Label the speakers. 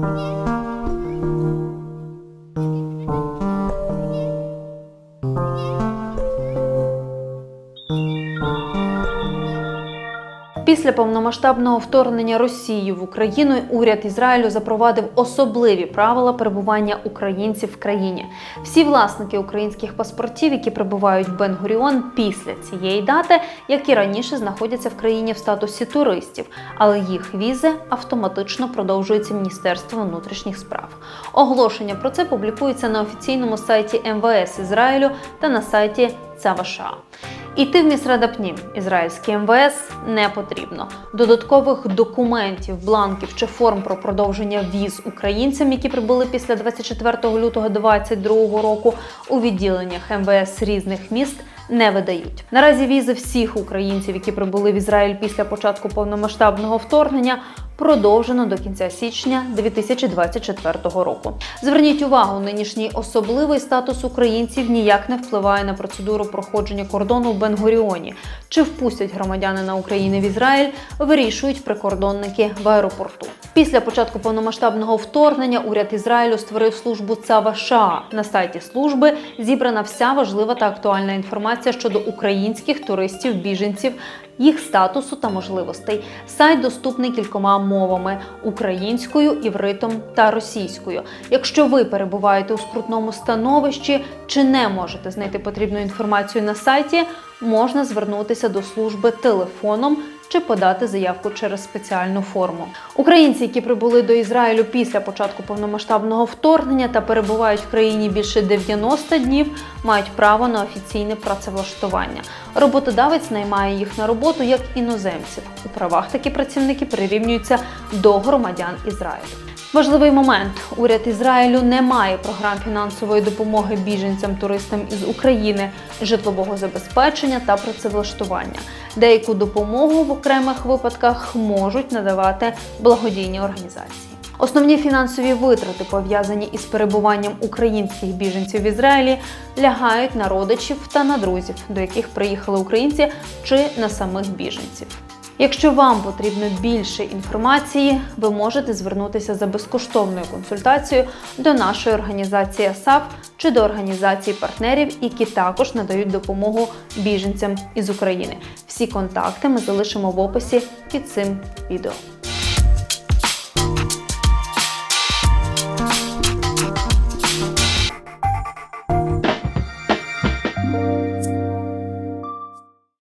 Speaker 1: Yeah. Після повномасштабного вторгнення Росії в Україну уряд Ізраїлю запровадив особливі правила перебування українців в країні. Всі власники українських паспортів, які прибувають в Бен-Гуріон після цієї дати, як і раніше, знаходяться в країні в статусі туристів, але їх візи автоматично продовжуються Міністерством внутрішніх справ. Оголошення про це публікується на офіційному сайті МВС Ізраїлю та на сайті ЦАВШ. Іти в міськрадапнім ізраїльське МВС не потрібно. Додаткових документів, бланків чи форм про продовження віз українцям, які прибули після 24 лютого 2022 року у відділеннях МВС різних міст. Не видають наразі візи всіх українців, які прибули в Ізраїль після початку повномасштабного вторгнення, продовжено до кінця січня 2024 року. Зверніть увагу, нинішній особливий статус українців ніяк не впливає на процедуру проходження кордону в Бенгуріоні. Чи впустять громадянина України в Ізраїль, вирішують прикордонники в аеропорту. Після початку повномасштабного вторгнення уряд Ізраїлю створив службу ЦАВАША. На сайті служби зібрана вся важлива та актуальна інформація щодо українських туристів, біженців, їх статусу та можливостей. Сайт доступний кількома мовами: українською, івритом та російською. Якщо ви перебуваєте у скрутному становищі чи не можете знайти потрібну інформацію на сайті, можна звернутися до служби телефоном чи подати заявку через спеціальну форму. Українці, які прибули до Ізраїлю після початку повномасштабного вторгнення та перебувають в країні більше 90 днів, мають право на офіційне працевлаштування. Роботодавець наймає їх на роботу як іноземців. У правах такі працівники прирівнюються до громадян Ізраїлю. Важливий момент: уряд Ізраїлю не має програм фінансової допомоги біженцям, туристам із України, житлового забезпечення та працевлаштування. Деяку допомогу в окремих випадках можуть надавати благодійні організації. Основні фінансові витрати, пов'язані із перебуванням українських біженців в Ізраїлі, лягають на родичів та на друзів, до яких приїхали українці, чи на самих біженців. Якщо вам потрібно більше інформації, ви можете звернутися за безкоштовною консультацією до нашої організації САП чи до організацій партнерів, які також надають допомогу біженцям із України. Всі контакти ми залишимо в описі під цим відео.